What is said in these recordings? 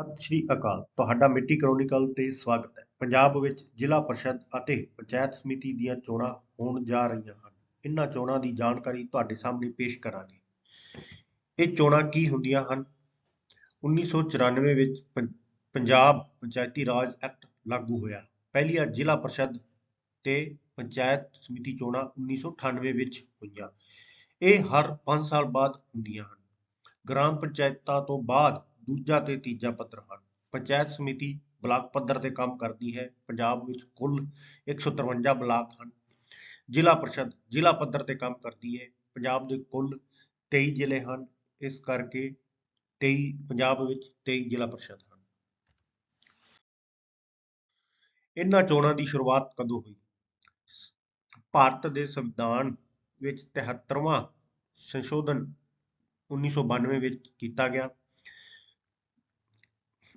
ਸਤਿ ਸ਼੍ਰੀ ਅਕਾਲ। ਤੁਹਾਡਾ ਮਿੱਟੀ ਕ੍ਰੋਨਿਕਲ ਤੇ ਸਵਾਗਤ ਹੈ। ਪੰਜਾਬ ਵਿੱਚ ਜ਼ਿਲ੍ਹਾ ਪਰਿਸ਼ਦ ਅਤੇ ਪੰਚਾਇਤ ਸਮਿਤੀ ਦੀਆਂ ਚੋਣਾਂ ਹੋਣ ਜਾ ਰਹੀਆਂ ਹਨ। ਇਹਨਾਂ ਚੋਣਾਂ ਦੀ ਜਾਣਕਾਰੀ ਤੁਹਾਡੇ ਸਾਹਮਣੇ ਪੇਸ਼ ਕਰਾਂਗੇ। ਇਹ ਚੋਣਾਂ ਕੀ ਹੁੰਦੀਆਂ ਹਨ? 1994 ਵਿੱਚ ਪੰ- ਪੰਜਾਬ ਪੰਚਾਇਤੀ ਰਾਜ ਐਕਟ ਲਾਗੂ ਹੋਇਆ। ਪਹਿਲੀਆਂ ਜ਼ਿਲ੍ਹਾ ਪਰਿਸ਼ਦ ਤੇ ਪੰਚਾਇਤ ਸਮਿਤੀ ਚੋਣਾਂ 1998 ਵਿੱਚ ਹੋਈਆਂ। ਇਹ ਹਰ 5 ਸਾਲ ਬਾਅਦ ਹੁੰਦੀਆਂ ਹਨ। ਗ੍ਰਾਮ ਪੰਚਾਇਤਾਂ ਤੋਂ ਬਾਅਦ ਦੂਜਾ ਤੇ ਤੀਜਾ ਪੱਧਰ ਹਨ। ਪੰਚਾਇਤ ਸਮਿਤੀ ਬਲਾਕ ਪੱਧਰ ਤੇ ਕੰਮ ਕਰਦੀ ਹੈ। ਪੰਜਾਬ ਵਿੱਚ ਕੁੱਲ 153 ਬਲਾਕ ਹਨ। ਜ਼ਿਲ੍ਹਾ ਪਰਿਸ਼ਦ, ਜ਼ਿਲ੍ਹਾ ਪੱਧਰ ਤੇ ਕੰਮ ਕਰਦੀ ਹੈ। ਪੰਜਾਬ ਦੇ ਕੁੱਲ 23 ਜ਼ਿਲ੍ਹੇ ਹਨ। ਇਸ ਕਰਕੇ 23 ਪੰਜਾਬ ਵਿੱਚ 23 ਜ਼ਿਲ੍ਹਾ ਪਰਿਸ਼ਦ ਹਨ। ਇਹਨਾਂ ਚੋਣਾਂ ਦੀ ਸ਼ੁਰੂਆਤ ਕਦੋਂ ਹੋਈ? ਭਾਰਤ ਦੇ ਸੰਵਿਧਾਨ ਵਿੱਚ 73ਵਾਂ ਸੰਸ਼ੋਧਨ 1992 ਵਿੱਚ ਕੀਤਾ ਗਿਆ।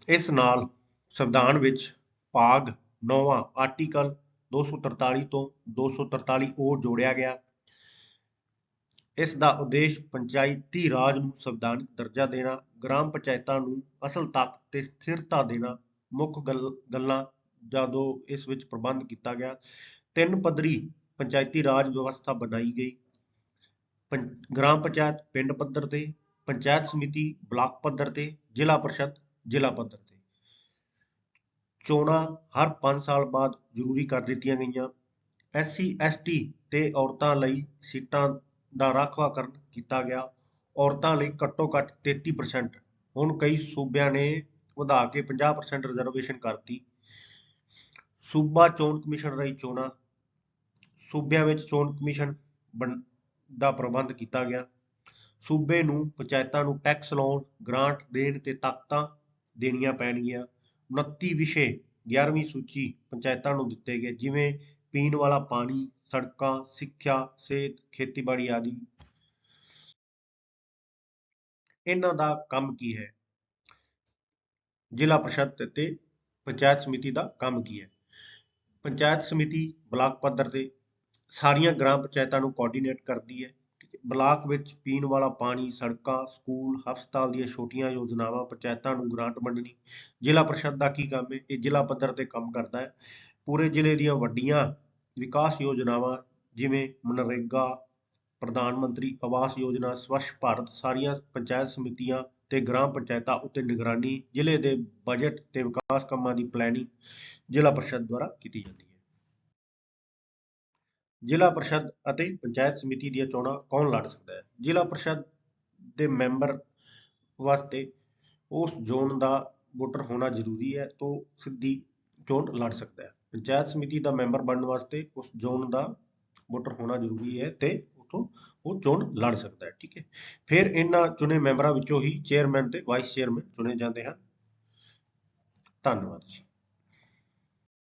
ਇਸ ਨਾਲ ਸੰਵਿਧਾਨ ਵਿੱਚ ਭਾਗ 9ਵਾਂ ਆਰਟੀਕਲ 243 ਤੋਂ 243 ਉਹ ਜੋੜਿਆ ਗਿਆ। ਇਸ ਦਾ ਉਦੇਸ਼ ਪੰਚਾਇਤੀ ਰਾਜ ਨੂੰ ਸੰਵਿਧਾਨਕ ਦਰਜਾ ਦੇਣਾ, ਗ੍ਰਾਮ ਪੰਚਾਇਤਾਂ ਨੂੰ ਅਸਲ ਤਾਕਤ ਤੇ ਸਥਿਰਤਾ ਦੇਣਾ ਮੁੱਖ ਗੱਲ- ਗੱਲਾਂ ਜਦੋਂ ਇਸ ਵਿੱਚ ਪ੍ਰਬੰਧ ਕੀਤਾ ਗਿਆ। ਤਿੰਨ ਪੱਧਰੀ ਪੰਚਾਇਤੀ ਰਾਜ ਵਿਵਸਥਾ ਬਣਾਈ ਗਈ। ਪੰ- ਗ੍ਰਾਮ ਪੰਚਾਇਤ, ਪਿੰਡ ਪੱਧਰ ਤੇ, ਪੰਚਾਇਤ ਸਮਿਤੀ, ਬਲਾਕ ਪੱਧਰ ਤੇ, ਜ਼ਿਲ੍ਹਾ ਪਰਿਸ਼ਦ ਜ਼ਿਲ੍ਹਾ ਪੱਧਰ ਤੇ। ਚੋਣਾਂ ਹਰ 5 ਸਾਲ ਬਾਅਦ ਜ਼ਰੂਰੀ ਕਰ ਦਿੱਤੀਆਂ ਗਈਆਂ। ਐਸਸੀ, ਐਸਟੀ ਤੇ ਔਰਤਾਂ ਲਈ ਸੀਟਾਂ ਦਾ ਰਾਖਵਾਂਕਰਨ ਕੀਤਾ ਗਿਆ। ਔਰਤਾਂ ਲਈ ਘੱਟੋ ਘੱਟ 33% ਹੁਣ ਕਈ ਸੂਬਿਆਂ ਨੇ ਵਧਾ ਕੇ 50% ਰਿਜ਼ਰਵੇਸ਼ਨ ਕਰਤੀ। ਸੂਬਾ ਚੋਣ ਕਮਿਸ਼ਨ ਰਾਹੀਂ ਚੋਣਾਂ। ਸੂਬਿਆਂ ਵਿੱਚ ਚੋਣ ਕਮਿਸ਼ਨ ਬਣ- ਦਾ ਪ੍ਰਬੰਧ ਕੀਤਾ ਗਿਆ। ਸੂਬੇ ਨੂੰ ਪੰਚਾਇਤਾਂ ਨੂੰ ਟੈਕਸ ਲਾਉਣ ਗ੍ਰਾਂਟ ਦੇਣ ਤੇ ਤਾਕਤਾਂ ਦੇਣੀਆਂ ਪੈਣਗੀਆਂ। 29 ਵਿਸ਼ੇ 11ਵੀਂ ਸੂਚੀ ਪੰਚਾਇਤਾਂ ਨੂੰ ਦਿੱਤੇ ਗਏ, ਜਿਵੇਂ ਪੀਣ ਵਾਲਾ ਪਾਣੀ, ਸੜਕਾਂ, ਸਿੱਖਿਆ, ਸਿਹਤ, ਖੇਤੀਬਾੜੀ ਆਦਿ। ਇਹਨਾਂ ਦਾ ਕੰਮ ਕੀ ਹੈ? ਜ਼ਿਲ੍ਹਾ ਪ੍ਰਸ਼ਦ ਤੇ ਪੰਚਾਇਤ ਸਮਿਤੀ ਦਾ ਕੰਮ ਕੀ ਹੈ? ਪੰਚਾਇਤ ਸਮਿਤੀ ਬਲਾਕ ਪੱਧਰ ਤੇ ਸਾਰੀਆਂ ਗ੍ਰਾਮ ਪੰਚਾਇਤਾਂ ਨੂੰ ਕੋਆਰਡੀਨੇਟ ਕਰਦੀ ਹੈ। ਬਲਾਕ ਵਿੱਚ ਪੀਣ ਵਾਲਾ ਪਾਣੀ, ਸੜਕਾਂ, ਸਕੂਲ, ਹਸਪਤਾਲ ਦੀਆਂ ਛੋਟੀਆਂ ਯੋਜਨਾਵਾਂ, ਪੰਚਾਇਤਾਂ ਨੂੰ ਗ੍ਰਾਂਟ ਵੰਡਣੀ, ਜ਼ਿਲ੍ਹਾ ਪ੍ਰਸ਼ਦ ਦਾ ਕੀ ਕੰਮ ਹੈ? ਇਹ ਜ਼ਿਲ੍ਹਾ ਪੱਧਰ ਤੇ ਕੰਮ ਕਰਦਾ ਹੈ। ਪੂਰੇ ਜ਼ਿਲ੍ਹੇ ਦੀਆਂ ਵੱਡੀਆਂ ਵਿਕਾਸ ਯੋਜਨਾਵਾਂ ਜਿਵੇਂ ਮਨਰੇਗਾ, ਪ੍ਰਧਾਨ ਮੰਤਰੀ ਆਵਾਸ ਯੋਜਨਾ, ਸਵੱਛ ਭਾਰਤ, ਸਾਰੀਆਂ ਪੰਚਾਇਤ ਸਮਿਤੀਆਂ ਤੇ ਗ੍ਰਾਮ ਪੰਚਾਇਤਾਂ ਉੱਤੇ ਨਿਗਰਾਨੀ, ਜ਼ਿਲ੍ਹੇ ਦੇ ਬਜਟ ਤੇ ਵਿਕਾਸ ਕੰਮਾਂ ਦੀ ਪਲੈਨਿੰਗ ਜ਼ਿਲ੍ਹਾ ਪ੍ਰਸ਼ਦ ਦੁਆਰਾ ਕੀਤੀ ਜਾਂਦੀ ਹੈ। ਜ਼ਿਲ੍ਹਾ ਪ੍ਰੀਸ਼ਦ ਅਤੇ ਪੰਚਾਇਤ ਸਮਿਤੀ ਦੀਆਂ ਚੋਣਾਂ ਕੌਣ ਲੜ ਸਕਦਾ ਹੈ? ਜ਼ਿਲ੍ਹਾ ਪ੍ਰੀਸ਼ਦ ਦੇ ਮੈਂਬਰ ਵਾਸਤੇ ਉਸ ਜ਼ੋਨ ਦਾ ਵੋਟਰ ਹੋਣਾ ਜ਼ਰੂਰੀ ਹੈ ਤੋਂ ਸਿੱਧੀ ਚੋਣ ਲੜ ਸਕਦਾ ਹੈ। ਪੰਚਾਇਤ ਸਮਿਤੀ ਦਾ ਮੈਂਬਰ ਬਣਨ ਵਾਸਤੇ ਉਸ ਜ਼ੋਨ ਦਾ ਵੋਟਰ ਹੋਣਾ ਜ਼ਰੂਰੀ ਹੈ ਤੇ ਉਥੋਂ ਉਹ ਚੋਣ ਲੜ ਸਕਦਾ ਹੈ, ਠੀਕ ਹੈ? ਫਿਰ ਇਹਨਾਂ ਚੁਣੇ ਮੈਂਬਰਾਂ ਵਿੱਚੋਂ ਹੀ ਚੇਅਰਮੈਨ ਤੇ ਵਾਈਸ ਚੇਅਰਮੈਨ ਚੁਣੇ ਜਾਂਦੇ ਹਨ। ਧੰਨਵਾਦ ਜੀ।